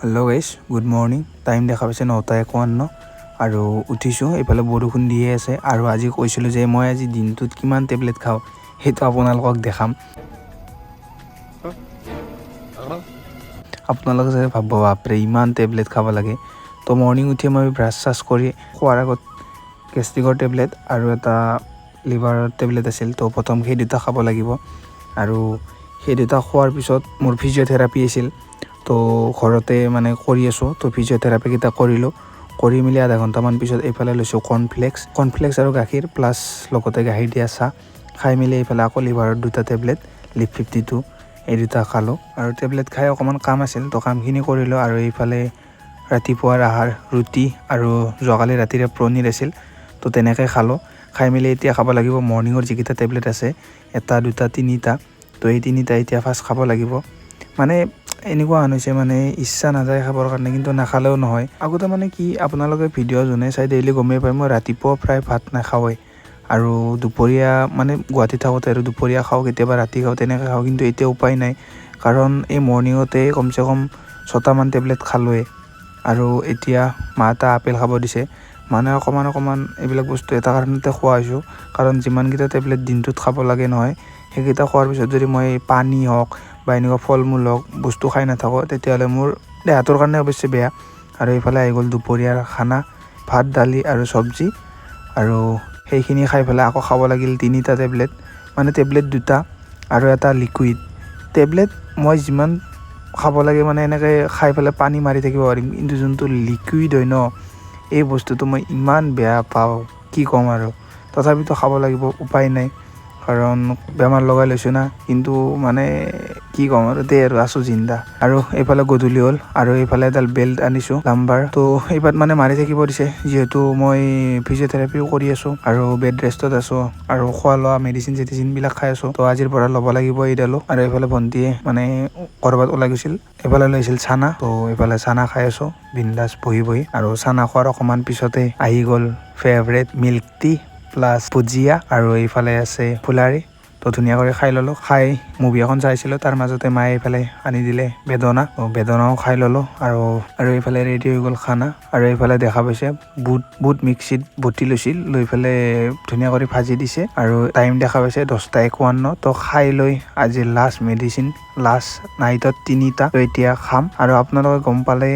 Hello' guys good morning time দেখা পাইছে নটা একাৱন্ন আৰু উঠিছোঁ। এইফালে বৰষুণ দিয়ে আছে আৰু আজি কৈছিলোঁ যে মই আজি দিনটোত কিমান টেবলেট খাওঁ, সেইটো আপোনালোকক দেখাম। আপোনালোকে চাগে ভাবিব, বাপৰে, ইমান টেবলেট খাব লাগে। তো মৰ্ণিং উঠি মই ব্ৰাছ চাছ কৰি খোৱাৰ আগত গেষ্ট্ৰিকৰ টেবলেট আৰু এটা লিভাৰৰ টেবলেট আছিল। তো প্ৰথম সেই দুটা খাব লাগিব। আৰু সেই দুটা খোৱাৰ পিছত মোৰ ফিজিঅ'থেৰাপি আছিল। তো ঘৰতে মানে কৰি আছোঁ, তো ফিজিঅ'থেৰাপিকেইটা কৰিলোঁ। কৰি মেলি আধা ঘণ্টামান পিছত এইফালে লৈছোঁ কৰ্ণফ্লেক্স কৰ্ণফ্লেক্স আৰু গাখীৰ প্লাছ লগতে গাখীৰ দিয়া চাহ। খাই মেলি এইফালে আকৌ লিভাৰৰ দুটা টেবলেট লিভ ফিফটি টু এই দুটা খালোঁ। আৰু টেবলেট খাই অকণমান কাম আছিল, তো কামখিনি কৰিলোঁ আৰু এইফালে ৰাতিপুৱাৰ আহাৰ, ৰুটি আৰু যোৱাকালি ৰাতিৰে পনীৰ আছিল, তো তেনেকৈ খালোঁ। খাই মেলি এতিয়া খাব লাগিব মৰ্ণিঙৰ যিকেইটা টেবলেট আছে, এটা, দুটা, তিনিটা, তো এই তিনিটা এতিয়া ফাৰ্ষ্ট খাব লাগিব। মানে এনেকুৱা হৈছে মানে ইচ্ছা নাযায় খাবৰ কাৰণে কিন্তু নাখালেও নহয়। আগতে মানে কি আপোনালোকে ভিডিঅ' যোনে চাই ডেইলি গমেই পায় মই ৰাতিপুৱা প্ৰায় ভাত নাখাওঁৱেই। আৰু দুপৰীয়া মানে গুৱাহাটীত থাকোঁতে আৰু দুপৰীয়া খাওঁ কেতিয়াবা ৰাতি খাওঁ তেনেকৈ খাওঁ কিন্তু এতিয়া উপায় নাই। কাৰণ এই মৰ্ণিঙতে কমচে কম ছটামান টেবলেট খালোঁৱেই। আৰু এতিয়া মা এটা আপেল খাব দিছে। মানে অকণমান অকণমান এইবিলাক বস্তু এটা কাৰণতে খোৱা হৈছোঁ। কাৰণ যিমানকেইটা টেবলেট দিনটোত খাব লাগে নহয় সেইকেইটা খোৱাৰ পিছত যদি মই পানী হওক বা এনেকুৱা ফল মূল হওক বস্তু খাই নাথাকোঁ, তেতিয়াহ'লে মোৰ দেহাটোৰ কাৰণে অৱশ্যে বেয়া। আৰু এইফালে আহি গ'ল দুপৰীয়াৰ খানা, ভাত, দালি আৰু চব্জি। আৰু সেইখিনি খাই পেলাই আকৌ খাব লাগিল তিনিটা টেবলেট মানে টেবলেট দুটা আৰু এটা লিকুইড। টেবলেট মই যিমান খাব লাগে মানে এনেকৈ খাই পেলাই পানী মাৰি থাকিব পাৰিম, কিন্তু যোনটো লিকুইড হয় ন, এই বস্তুটো মই ইমান বেয়া পাওঁ, কি ক'ম আৰু। তথাপিতো খাব লাগিব, উপায় নাই। কাৰণ বেমাৰ লগাই লৈছোঁ না, কিন্তু মানে কি ক'ম আৰু, দে আৰু আছোঁ জিন্দা। আৰু এইফালে গধূলি হ'ল, আৰু এইফালে এডাল বেল্ট আনিছোঁ লাম্বাৰ তো এইবাৰ মানে মাৰি থাকিব দিছে, যিহেতু মই ফিজিঅ'থেৰাপিও কৰি আছোঁ, আৰু বেড ৰেষ্টত আছোঁ, আৰু খোৱা লোৱা মেডিচিন চেডিচিনবিলাক খাই আছোঁ। তো আজিৰ পৰা ল'ব লাগিব এইডালো, আৰু এইফালে ভণ্টিয়ে মানে ক'ৰবাত ওলাই গৈছিল, এইফালে লৈছিল চানা। তো এইফালে চানা খাই আছোঁ, বিন্দাছ বহি বহি, আৰু চানা খোৱাৰ অকণমান পিছতে আহি গ'ল favourite milk tea plus bhujia আৰু এইফালে আছে ফুলাৰী। তো ধুনীয়াকৈ খাই ল'লোঁ। খাই মুভি এখন চাইছিলোঁ, তাৰ মাজতে মায়ে এইফালে আনি দিলে বেদনা। বেদনাও খাই ল'লোঁ আৰু আৰু এইফালে ৰেডি হৈ গ'ল খানা। আৰু এইফালে দেখা পাইছে বুট বুট মিক্সিত বটি লৈছিল, লৈ পেলাই ধুনীয়া কৰি ভাজি দিছে। আৰু টাইম দেখা পাইছে দহটা একাৱন্ন। তো খাই লৈ আজি লাষ্ট মেডিচিন লাষ্ট নাইটত তিনিটা। এতিয়া খাম। আৰু আপোনালোকে গম পালে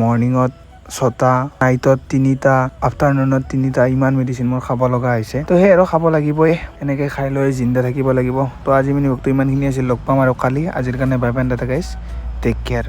মৰ্ণিঙত ছটা নাইটত তিনিটা আফটাৰনুনত তিনিটা, ইমান মেডিচিন মোৰ খাব লগা হৈছে। তো সেই আৰু খাব লাগিবই, এনেকৈ খাই লৈ জিন্দা থাকিব লাগিব। তো আজি মিনি ভক্ত ইমানখিনি আছিল, লগ পাম আৰু কালি। আজিৰ কাৰণে bye bye guys take care